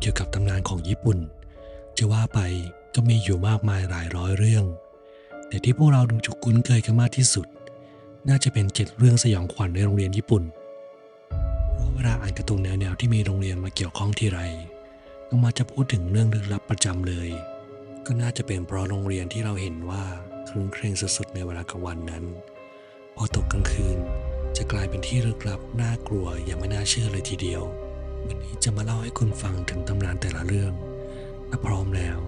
เกี่ยวกับตำนานของญี่ปุ่น จะว่าไปก็มีอยู่มากมายหลายร้อยเรื่อง แต่ที่พวกเราดูจุกุ้นเคยกันมากที่สุด น่าจะเป็นเจ็ดเรื่องสยองขวัญในโรงเรียนญี่ปุ่น เพราะเวลาอ่านการ์ตูนแนวๆที่มีโรงเรียนมาเกี่ยวข้องที่ไรก็มักจะพูดถึงเรื่องลึกลับประจำเลย ก็น่าจะเป็นเพราะโรงเรียนที่เราเห็นว่าครึ้งเคร่งสุดๆในเวลากลางวันนั้น พอตกกลางคืนจะกลายเป็นที่ลึกลับน่ากลัวอย่างไม่น่าเชื่อเลยทีเดียว วันนี้จะมาเล่าให้คุณฟังถึงตำนานแต่ละเรื่อง ถ้าพร้อมแล้ว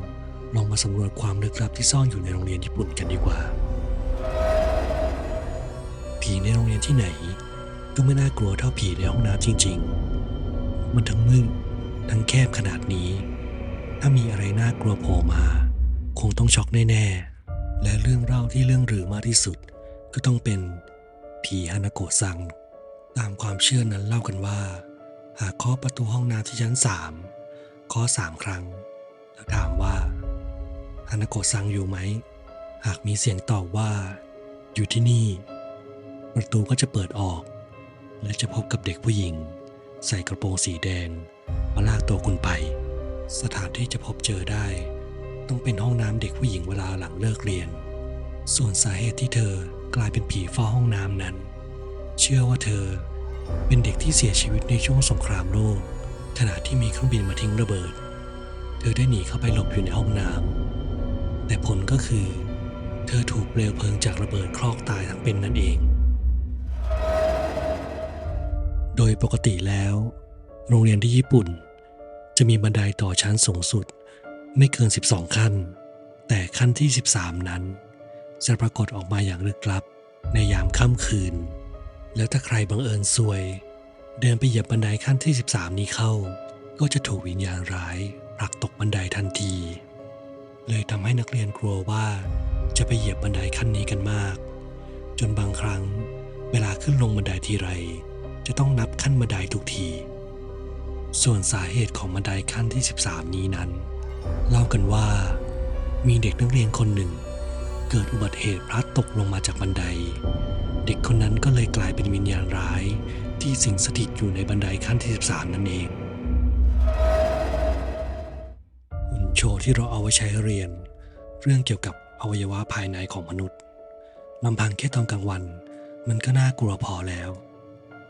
ลองมาสำรวจความลึกลับที่ซ่อนอยู่ในโรงเรียนญี่ปุ่นกันดีกว่า ผีในโรงเรียนที่ไหน ก็ไม่น่ากลัวเท่าผีในห้องน้ำจริง ๆ มันทั้งมืดทั้งแคบขนาดนี้ ถ้ามีอะไรน่ากลัวโผล่มา คงต้องช็อกแน่ๆ และเรื่องเล่าที่เรื่องหรือมากที่สุด ก็ต้องเป็นผีฮานาโกะซัง ตามความเชื่อนั้นเล่ากันว่า หากเคาะประตูห้องน้ำที่ชั้นสามเคาะสามครั้ง แล้วถามว่าฮานาโกะซังอยู่ไหม หากมีเสียงตอบว่า อยู่ที่นี่ ประตูก็จะเปิดออก และจะพบกับเด็กผู้หญิง ใส่กระโปรงสีแดง มาลากตัวคุณไป สถานที่จะพบเจอได้ ต้องเป็นห้องน้ำเด็กผู้หญิงเวลาหลังเลิกเรียน ส่วนสาเหตุที่เธอกลายเป็นผีเฝ้าห้องน้ำนั้น เชื่อว่าเธอ เป็นเด็กที่เสียชีวิตในช่วงสงครามโลก ขณะที่มีเครื่องบินมาทิ้งระเบิด เธอได้หนีเข้าไปหลบอยู่ในห้องน้ำแต่ผลก็คือ เธอถูกเปลวเพลิงจากระเบิดคลอกตายทั้งเป็นนั่นเอง โดยปกติแล้ว โรงเรียนที่ญี่ปุ่น จะมีบันไดต่อชั้นสูงสุด ไม่เกิน 12 ขั้น แต่ขั้นที่ 13 นั้นจะปรากฏออกมาอย่างลึกลับในยามค่ำคืน แล้วถ้าใครบังเอิญซวย เดินไปเหยียบบันไดขั้นที่ 13 นี้เข้า ก็จะถูกวิญญาณร้ายผลักตกบันไดทันที เลยทำให้นักเรียนกลัวว่า จะไปเหยียบบันไดขั้นนี้กันมาก จนบางครั้ง เวลาขึ้นลงบันไดทีไร จะต้องนับขั้นบันไดทุกที ส่วนสาเหตุของบันไดขั้นที่ 13 นี้นั้น เล่ากันว่า มีเด็กนักเรียนคนหนึ่ง เกิดอุบัติเหตุพลัดตกลงมาจากบันได เด็กคนนั้นก็เลยกลายเป็นวิญญาณร้าย ที่สิงสถิตอยู่ในบันไดขั้นที่ 13 นั่นเอง หุ่นโชว์ที่เราเอาไว้ใช้เรียน เรื่องเกี่ยวกับอวัยวะภายในของมนุษย์ลำพังแค่ตอนกลางวัน มันก็น่ากลัวพอแล้ว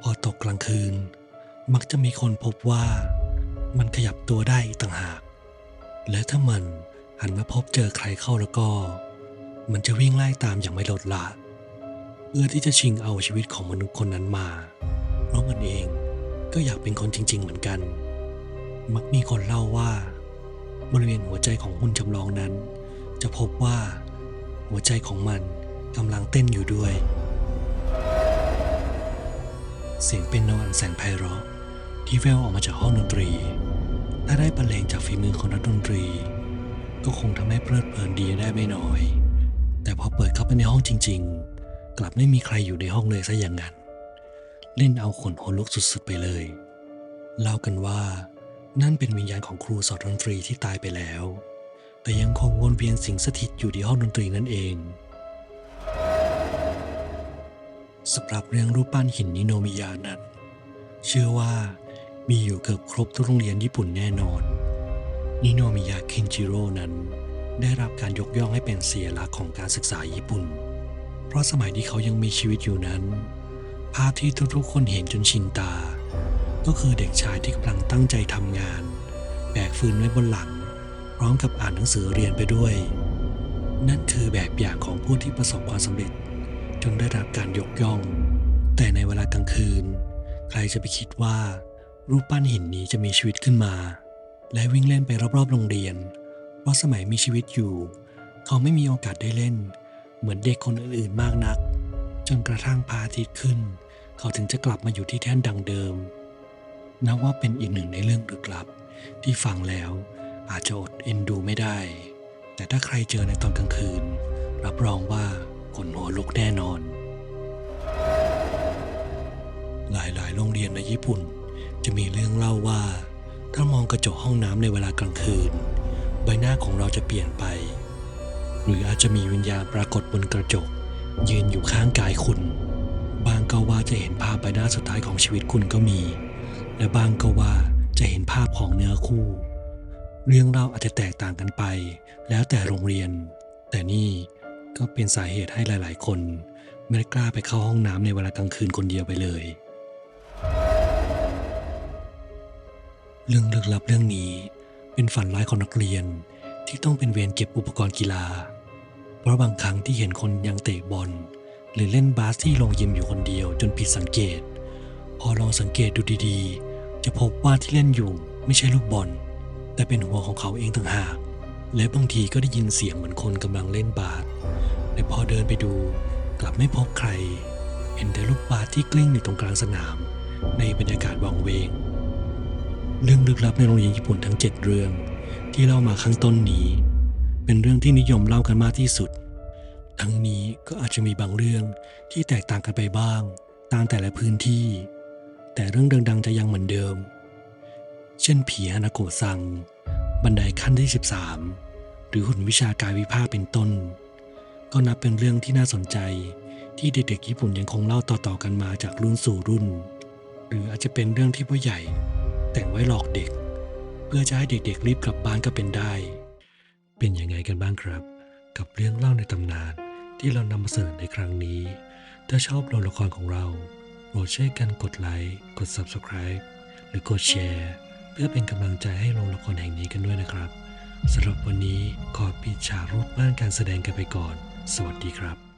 พอตกกลางคืน มักจะมีคนพบว่า มันขยับตัวได้อีกต่างหาก และถ้ามันหันมาพบเจอใครเข้าแล้วก็ มันจะวิ่งไล่ตามอย่างไม่ลดละ เพื่อที่จะชิงเอาชีวิตของมนุษย์คนนั้นมา เพราะมันเองก็อยากเป็นคนจริง ๆ เหมือนกัน มักมีคนเล่าว่า บริเวณหัวใจของหุ่นจำลองนั้น จะพบว่าหัวใจของมันกำลังเต้นอยู่ด้วย เสียงเป็นโนอันแสนไพเราะที่แววออกมาจากห้องดนตรี ถ้าได้บรรเลงจากฝีมือของนักดนตรี ก็คงทำให้เพลิดเพลินดีได้ไม่น้อย แต่พอเปิดเข้าไปในห้องจริง ๆ กลับไม่มีใครอยู่ในห้องเลยซะอย่างนั้น เล่นเอาขนหัวลุกสุดๆไปเลย เล่ากันว่า นั่นเป็นวิญญาณของครูสอนดนตรีที่ตายไปแล้ว แต่ยังคงวนเวียนสิงสถิตอยู่ที่ห้องดนตรีนั่นเองสำหรับเรื่องรูปปั้นหินนิโนมิยานั้น เชื่อว่ามีอยู่เกือบครบทุกโรงเรียนญี่ปุ่นแน่นอน นิโนมิยะเคนจิโร่นั้น ได้รับการยกย่องให้เป็นเสียลักของการศึกษาญี่ปุ่น เพราะสมัยที่เขายังมีชีวิตอยู่นั้น ภาพที่ทุกๆ คนเห็นจนชินตา ก็คือเด็กชายที่กำลังตั้งใจทำงาน แบกฟืนไว้บนหลัง พร้อมกับอ่านหนังสือเรียนไปด้วย นั่นคือแบบอย่างของผู้ที่ประสบความสำเร็จ จนได้รับการยกย่อง แต่ในเวลากลางคืน ใครจะไปคิดว่า รูปปั้นหินนี้จะมีชีวิตขึ้นมา และวิ่งเล่นไปรอบๆโรงเรียน เพราะสมัยมีชีวิตอยู่ เขาไม่มีโอกาสได้เล่น เหมือนเด็กคนอื่นๆมากนัก จนกระทั่งพระอาทิตย์ขึ้น เขาถึงจะกลับมาอยู่ที่แท่นดังเดิมนับว่าเป็นอีกหนึ่งในเรื่องลึกลับ ที่ฟังแล้วอาจจะอดเอ็นดูไม่ได้ แต่ถ้าใครเจอในตอนกลางคืน รับรองว่าขนหัวลุกแน่นอน หลายๆ โรงเรียนในญี่ปุ่น จะมีเรื่องเล่าว่า ถ้ามองกระจกห้องน้ำในเวลากลางคืน ใบหน้าของเราจะเปลี่ยนไป หรืออาจจะมีวิญญาณปรากฏบนกระจก ยืนอยู่ข้างกายคุณ บางก็ว่าจะเห็นภาพใบหน้าสุดท้ายของชีวิตคุณก็มี และบางก็ว่าจะเห็นภาพของเนื้อคู่ เรื่องเล่าอาจจะแตกต่างกันไป แล้วแต่โรงเรียน แต่นี่ก็เป็นสาเหตุให้หลาย ๆ คน ไม่ได้กล้าไปเข้าห้องน้ำในเวลากลางคืนคนเดียวไปเลยเรื่องลึกลับเรื่องนี้เป็นฝันร้ายของนักเรียน ที่ต้องเป็นเวรเก็บอุปกรณ์กีฬา เพราะบางครั้งที่เห็นคนยังเตะบอล หรือเล่นบาสที่โรงยิมอยู่คนเดียวจนผิดสังเกต พอลองสังเกตดูดีๆ จะพบว่าที่เล่นอยู่ไม่ใช่ลูกบอล แต่เป็นหัวของเขาเองต่างหาก และบางทีก็ได้ยินเสียงเหมือนคนกำลังเล่นบาสแต่พอเดินไปดูกลับไม่พบใคร เห็นแต่ลูกบาสที่กลิ้งอยู่ตรงกลางสนาม ในบรรยากาศวังเวง เรื่องลึกลับในโรงเรียนญี่ปุ่นทั้ง 7 เรื่อง ที่เล่ามาข้างต้นนี้ เป็นเรื่องที่นิยมเล่ากันมากที่สุด ทั้งนี้ก็อาจจะมีบางเรื่องที่แตกต่างกันไปบ้าง ตามแต่ละพื้นที่ แต่เรื่องดังๆจะยังเหมือนเดิม เช่นผีฮานาโกะซัง บันไดขั้นที่ 13 หรือหุ่นวิชากายวิภาคเป็นต้น ก็นับเป็นเรื่องที่น่าสนใจที่เด็กๆญี่ปุ่นยังคงเล่าต่อๆกันมาจากรุ่นสู่รุ่น หรืออาจจะเป็นเรื่องที่ผู้ใหญ่แต่งไว้หลอกเด็ก เพื่อจะให้เด็กๆรีบกลับบ้านก็เป็นได้ เป็นยังไงกันบ้างครับ กับเรื่องเล่าในตำนานที่เรานำมาเสนอในครั้งนี้ ถ้าชอบตัวละครของเราโปรดช่วยกันกดไลค์ กด Subscribe หรือกดแชร์เพื่อเป็นกำลังใจให้โรงละครแห่งนี้กันด้วยนะครับสำหรับวันนี้ขอปิดฉากรูปม่านการแสดงกันไปก่อน สวัสดีครับ